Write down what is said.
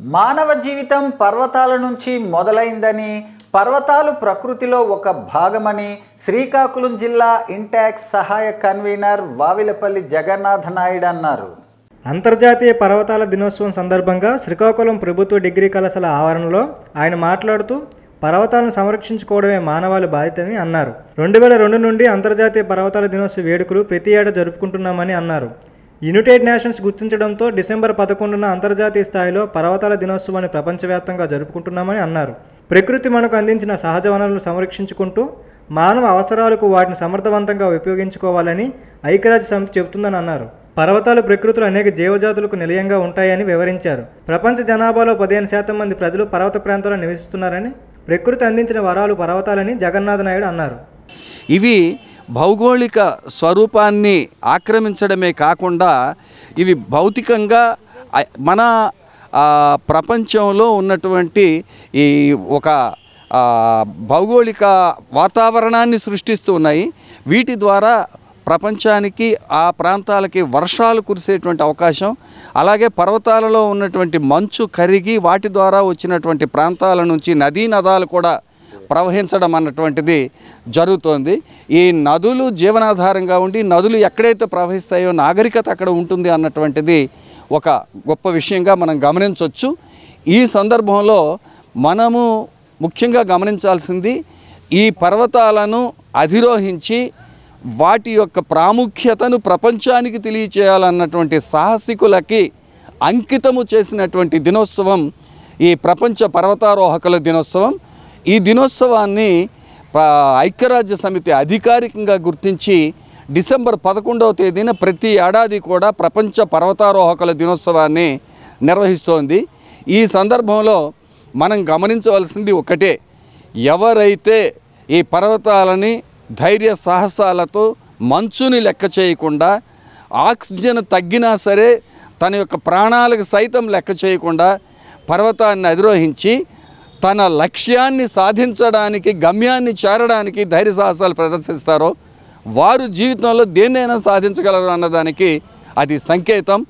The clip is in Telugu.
మానవ జీవితం పర్వతాల నుంచి మొదలైందని పర్వతాలు ప్రకృతిలో ఒక భాగమని శ్రీకాకుళం జిల్లా ఇంటాక్స్ సహాయ కన్వీనర్ వావిలపల్లి జగన్నాథ నాయుడు అన్నారు. అంతర్జాతీయ పర్వతాల దినోత్సవం సందర్భంగా శ్రీకాకుళం ప్రభుత్వ డిగ్రీ కళాశాల ఆవరణలో ఆయన మాట్లాడుతూ పర్వతాలను సంరక్షించుకోవడమే మానవాళి బాధ్యతని అన్నారు. రెండు వేల రెండు నుండి అంతర్జాతీయ పర్వతాల దినోత్సవ వేడుకలు ప్రతి ఏటా జరుపుకుంటున్నామని అన్నారు. యునైటెడ్ నేషన్స్ గుర్తించడంతో డిసెంబర్ పదకొండున అంతర్జాతీయ స్థాయిలో పర్వతాల దినోత్సవాన్ని ప్రపంచవ్యాప్తంగా జరుపుకుంటున్నామని అన్నారు. ప్రకృతి మనకు అందించిన సహజ వనరులను సంరక్షించుకుంటూ మానవ అవసరాలకు వాటిని సమర్థవంతంగా ఉపయోగించుకోవాలని ఐక్యరాజ్య సమితి చెబుతుందని అన్నారు. పర్వతాలు ప్రకృతిలో అనేక జీవజాతులకు నిలయంగా ఉంటాయని వివరించారు. ప్రపంచ జనాభాలో పదిహేను శాతం మంది ప్రజలు పర్వత ప్రాంతాల్లో నివసిస్తున్నారని ప్రకృతి అందించిన వరాలు పర్వతాలని జగన్నాథ నాయుడు అన్నారు. ఇవి భౌగోళిక స్వరూపాన్ని ఆక్రమించడమే కాకుండా ఇవి భౌతికంగా మన ప్రపంచంలో ఉన్నటువంటి ఈ ఒక భౌగోళిక వాతావరణాన్ని సృష్టిస్తూ ఉన్నాయి. వీటి ద్వారా ప్రపంచానికి ఆ ప్రాంతాలకి వర్షాలు కురిసేటువంటి అవకాశం అలాగే పర్వతాలలో ఉన్నటువంటి మంచు కరిగి వాటి ద్వారా వచ్చినటువంటి ప్రాంతాల నుంచి నదీ నదాలు కూడా ప్రవహించడం అన్నటువంటిది జరుగుతోంది. ఈ నదులు జీవనాధారంగా ఉండి నదులు ఎక్కడైతే ప్రవహిస్తాయో నాగరికత అక్కడ ఉంటుంది అన్నటువంటిది ఒక గొప్ప విషయంగా మనం గమనించవచ్చు ఈ సందర్భంలో మనము ముఖ్యంగా గమనించాల్సింది ఈ పర్వతాలను అధిరోహించి వాటి యొక్క ప్రాముఖ్యతను ప్రపంచానికి తెలియచేయాలన్నటువంటి సాహసికులకి అంకితము చేసినటువంటి దినోత్సవం ఈ ప్రపంచ పర్వతారోహకుల దినోత్సవం. ఈ దినోత్సవాన్ని ఐక్యరాజ్య సమితి అధికారికంగా గుర్తించి డిసెంబర్ పదకొండవ తేదీన ప్రతి ఏడాది కూడా ప్రపంచ పర్వతారోహకుల దినోత్సవాన్ని నిర్వహిస్తోంది. ఈ సందర్భంలో మనం గమనించవలసింది ఒకటే. ఎవరైతే ఈ పర్వతాలని ధైర్య సాహసాలతో మంచుని లెక్క చేయకుండా ఆక్సిజన్ తగ్గినా సరే తన యొక్క ప్రాణాలకు సైతం లెక్క చేయకుండా పర్వతాన్ని అధిరోహించి తన లక్ష్యాన్ని సాధించడానికి గమ్యాన్ని చేరడానికి ధైర్య సాహసాలు ప్రదర్శిస్తారో వారు జీవితంలో దేన్నైనా సాధించగలరు అన్నదానికి అది సంకేతం.